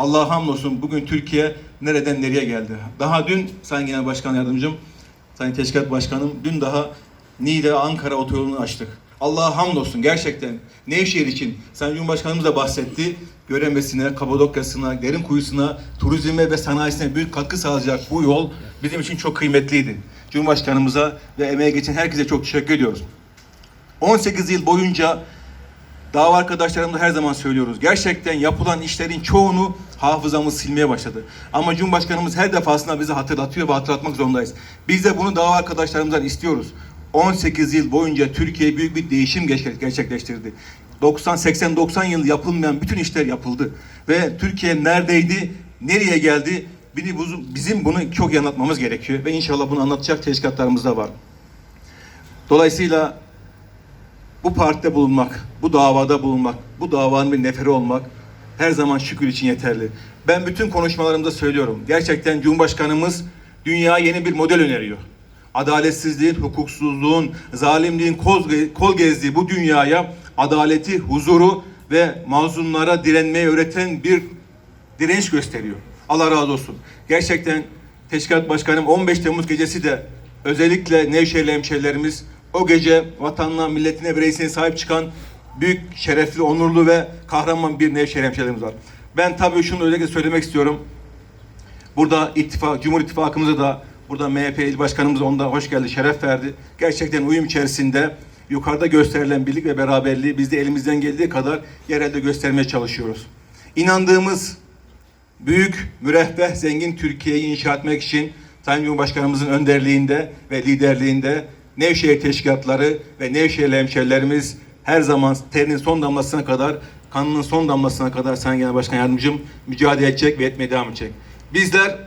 Allah'a hamdolsun bugün Türkiye nereden nereye geldi. Daha dün Sayın Genel Başkan Yardımcım, Sayın Teşkilat Başkanım, dün daha Niğde Ankara otoyolunu açtık. Allah'a hamdolsun gerçekten Nevşehir için Sayın Cumhurbaşkanımız da bahsetti. Göremesine, Kapadokya'sına, derin kuyusuna, turizme ve sanayisine büyük katkı sağlayacak bu yol bizim için çok kıymetliydi. Cumhurbaşkanımıza ve emeğe geçen herkese çok teşekkür ediyoruz. 18 yıl boyunca dava arkadaşlarımla her zaman söylüyoruz. Gerçekten yapılan işlerin çoğunu hafızamız silmeye başladı. Ama Cumhurbaşkanımız her defasında bize hatırlatıyor ve hatırlatmak zorundayız. Biz de bunu dava arkadaşlarımızdan istiyoruz. 18 yıl boyunca Türkiye büyük bir değişim gerçek- gerçekleştirdi. 90 80 90 yıl yapılmayan bütün işler yapıldı ve Türkiye neredeydi, nereye geldi? Bizim bunu çok iyi anlatmamız gerekiyor ve inşallah bunu anlatacak teşkilatlarımız da var. Dolayısıyla bu partide bulunmak, bu davada bulunmak, bu davanın bir neferi olmak her zaman şükür için yeterli. Ben bütün konuşmalarımda söylüyorum. Gerçekten Cumhurbaşkanımız dünya yeni bir model öneriyor. Adaletsizliğin, hukuksuzluğun, zalimliğin kol, gezdiği bu dünyaya adaleti, huzuru ve mazlumlara direnmeyi öğreten bir direnç gösteriyor. Allah razı olsun. Gerçekten Teşkilat Başkanım 15 Temmuz gecesi de özellikle Nevşehirli hemşehrilerimiz o gece vatanına, milletine, bireysine sahip çıkan büyük, şerefli, onurlu ve kahraman bir Nevşehir hemşehrilerimiz var. Ben tabii şunu özellikle söylemek istiyorum. Burada ittifak, Cumhur İttifakımıza da burada MHP il başkanımız onda hoş geldi, şeref verdi. Gerçekten uyum içerisinde yukarıda gösterilen birlik ve beraberliği biz de elimizden geldiği kadar yerelde göstermeye çalışıyoruz. İnandığımız büyük, müreffeh, zengin Türkiye'yi inşa etmek için Sayın Cumhurbaşkanımızın önderliğinde ve liderliğinde Nevşehir teşkilatları ve Nevşehirli hemşerilerimiz her zaman terinin son damlasına kadar, kanının son damlasına kadar Sayın Genel Başkan Yardımcım mücadele edecek ve etmeye devam edecek. Bizler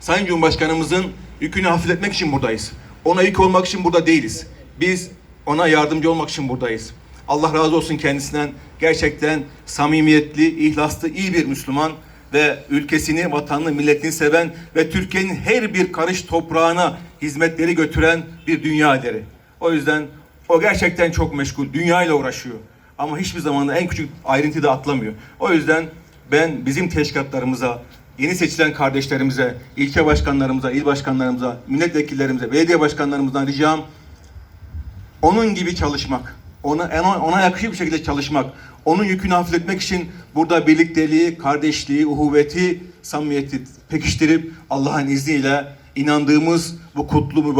Sayın Cumhurbaşkanımızın yükünü hafifletmek için buradayız. Ona yük olmak için burada değiliz. Biz ona yardımcı olmak için buradayız. Allah razı olsun kendisinden. Gerçekten samimiyetli, ihlaslı, iyi bir Müslüman ve ülkesini, vatanını, milletini seven ve Türkiye'nin her bir karış toprağına hizmetleri götüren bir dünya ederi. O yüzden o gerçekten çok meşgul, dünya ile uğraşıyor. Ama hiçbir zaman en küçük ayrıntıyı da atlamıyor. O yüzden ben bizim teşkilatlarımıza, yeni seçilen kardeşlerimize, ilçe başkanlarımıza, il başkanlarımıza, milletvekillerimize, belediye başkanlarımızdan ricam onun gibi çalışmak, ona, ona yakışır bir şekilde çalışmak, onun yükünü hafifletmek için burada birlikteliği, kardeşliği, uhuvveti, samimiyeti pekiştirip Allah'ın izniyle inandığımız bu kutlu mübarek